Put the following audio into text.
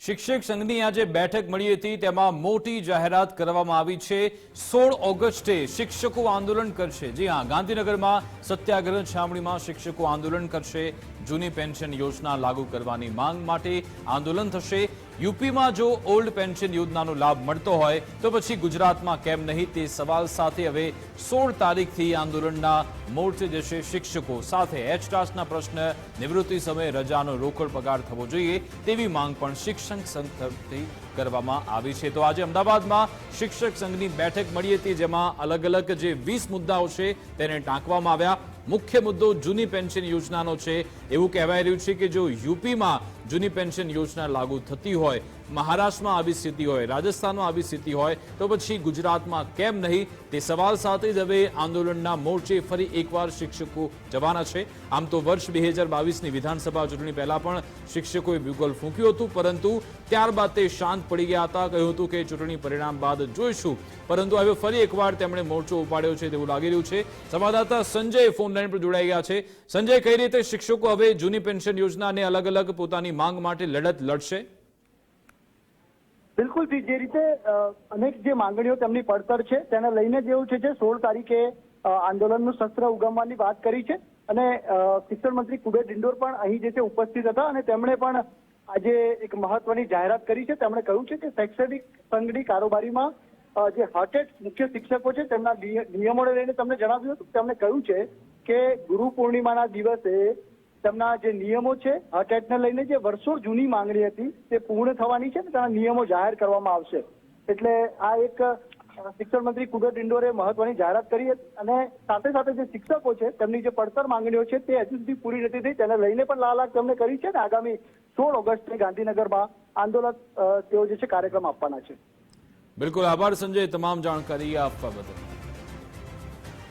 શિક્ષક સંઘની આજે બેઠક મળી હતી. તેમાં મોટી જાહેરાત કરવામાં આવી છે. સોળ ઓગસ્ટે શિક્ષકો આંદોલન કરશે. જી હા, ગાંધીનગરમાં સત્યાગ્રહ છાવણીમાં શિક્ષકો આંદોલન કરશે. જૂની પેન્શન યોજના લાગુ કરવાની માંગ માટે આંદોલન થશે. યુપીમાં જો ઓલ્ડ પેન્શન યોજનાનો લાભ મળતો હોય તો પછી ગુજરાતમાં કેમ નહીં તે સવાલ સાથે હવે સોળ તારીખથી આંદોલનના મોરચે જશે શિક્ષકો સાથે. એચ એચટાસના પ્રશ્ન, નિવૃત્તિ સમયે રજાનો રોકડ પગાર થવો જોઈએ તેવી માંગ પણ શિક્ષક સંઘ તરફથી કરવામાં આવી છે. તો આજે અમદાવાદમાં શિક્ષક સંઘની બેઠક મળી હતી જેમાં અલગ અલગ જે વીસ મુદ્દાઓ છે તેને ટાંકવામાં આવ્યા. મુખ્ય મુદ્દો જૂની પેન્શન યોજનાનો છે. એવું કહેવાય રહ્યું છે કે જો યુપીમાં જૂની પેન્શન યોજના લાગુ થતી હોય, મહારાષ્ટ્રમાં આવી સ્થિતિ હોય, રાજસ્થાનમાં આવી સ્થિતિ હોય, તો પછી ગુજરાતમાં કેમ નહીં? તે સવાલ સાથે જ હવે આંદોલનના મોરચે ફરી એકવાર શિક્ષકો જવાના છે. આમ તો વર્ષ બે હજાર બાવીસની વિધાનસભા ચૂંટણી પહેલાં પણ શિક્ષકોએ બ્યુગલ ફૂંક્યું હતું, પરંતુ ત્યારબાદ તે શાંત પડી ગયા હતા, કહ્યું હતું કે ચૂંટણી પરિણામ બાદ જોઈશું. પરંતુ હવે ફરી એકવાર તેમણે મોરચો ઉપાડ્યો છે તેવું લાગી રહ્યું છે. સંવાદદાતા સંજય ફોન લાઈન પર જોડાઈ ગયા છે. સંજય, કઈ રીતે શિક્ષકો હવે જૂની પેન્શન યોજનાને અલગ અલગ પોતાની માંગ માટે લડત લડશે? બિલકુલ જે રીતે અનેક જે માંગણીઓ તેમની પડતર છે, તેને લઈને જેવું છે જે સોળ તારીખે આંદોલનનું શસ્ત્ર ઉગમવાની વાત કરી છે. અને શિક્ષણ મંત્રી કુબેર ડિંડોર પણ અહીં જે છે ઉપસ્થિત હતા અને તેમણે પણ આજે એક મહત્વની જાહેરાત કરી છે. તેમણે કહ્યું છે કે શૈક્ષણિક સંઘની કારોબારીમાં જે હટેડ મુખ્ય શિક્ષકો છે, તેમના નિયમોને લઈને તમને જણાવ્યું હતું. તેમણે કહ્યું છે કે ગુરુ પૂર્ણિમાના દિવસે તેમના જે નિયમો છે હટેટને લઈને જે વર્ષો જૂની માંગણી હતી, તે પૂર્ણ થવાની છે ને તેના નિયમો જાહેર કરવામાં આવશે. એટલે આ એક શિક્ષણ મંત્રી કુબેર ડિંડોરે મહત્વની જાહેરાત કરી હતી અને સાથે સાથે જે શિક્ષકો છે, તેમની જે પડતર માંગણીઓ છે, તે હજુ સુધી પૂરી નથી થઈ. તેને લઈને પણ લાલાક તેમણે કરી છે ને આગામી સોળ ઓગસ્ટે ગાંધીનગરમાં આંદોલન તેઓ જે છે, કાર્યક્રમ આપવાના છે. બિલકુલ આભાર સંજય, તમામ જાણકારી આપવા બદલ.